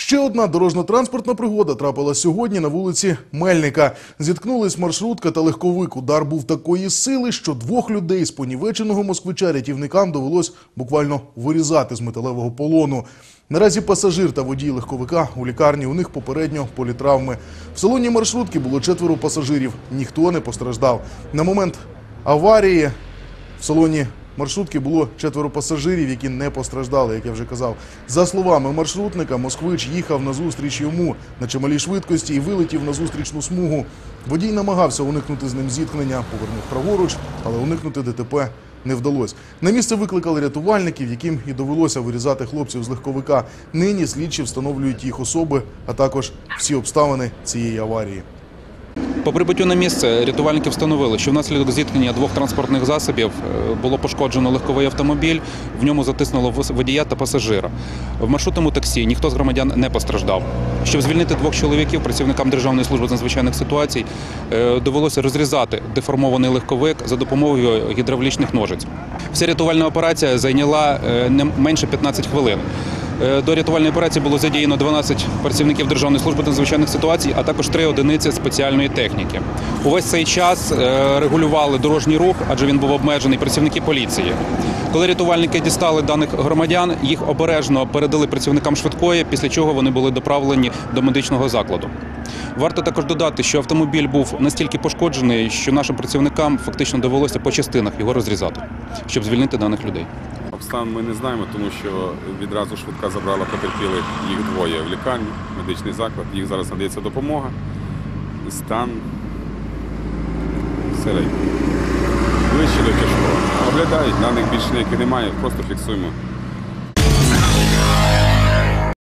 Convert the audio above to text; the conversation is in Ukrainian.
Ще одна дорожньо-транспортна пригода трапила сьогодні на вулиці Мельника. Зіткнулись маршрутка та легковик. Удар був такої сили, що двох людей з понівеченого москвича рятівникам довелось буквально вирізати з металевого полону. Наразі пасажир та водій легковика у лікарні. У них попередньо політравми. В салоні маршрутки було четверо пасажирів. Ніхто не постраждав. На момент аварії в салоні маршрутки було четверо пасажирів, які не постраждали, як я вже казав. За словами маршрутника, москвич їхав на зустріч йому на чималій швидкості і вилетів на зустрічну смугу. Водій намагався уникнути з ним зіткнення, повернув праворуч, але уникнути ДТП не вдалося. На місце викликали рятувальників, яким і довелося вирізати хлопців з легковика. Нині слідчі встановлюють їх особи, а також всі обставини цієї аварії. По прибуттю на місце рятувальники встановили, що внаслідок зіткнення двох транспортних засобів е, було пошкоджено легковий автомобіль, в ньому затиснуло водія та пасажира. В маршрутному таксі ніхто з громадян не постраждав. Щоб звільнити двох чоловіків, працівникам Державної служби з надзвичайних ситуацій е, довелося розрізати деформований легковик за допомогою гідравлічних ножиць. Вся рятувальна операція зайняла е, не менше 15 хвилин. Е, До рятувальної операції було задіяно 12 працівників Державної служби надзвичайних ситуацій, а також 3 одиниці спеціальної техніки. Увесь цей час е, регулювали дорожній рух, адже він був обмежений працівники поліції. Коли рятувальники дістали даних громадян, їх обережно передали працівникам швидкої, після чого вони були доправлені до медичного закладу. Варто також додати, що автомобіль був настільки пошкоджений, що нашим працівникам фактично довелося по частинах його розрізати, щоб звільнити даних людей. Обставин ми не знаємо, тому що відразу швидка забрала потерпілих їх двоє в лікарню, медичний заклад. Їх зараз надається допомога. Стан середній. Ближче до тяжкого. Оглядають, даних більше ніяких немає, просто фіксуємо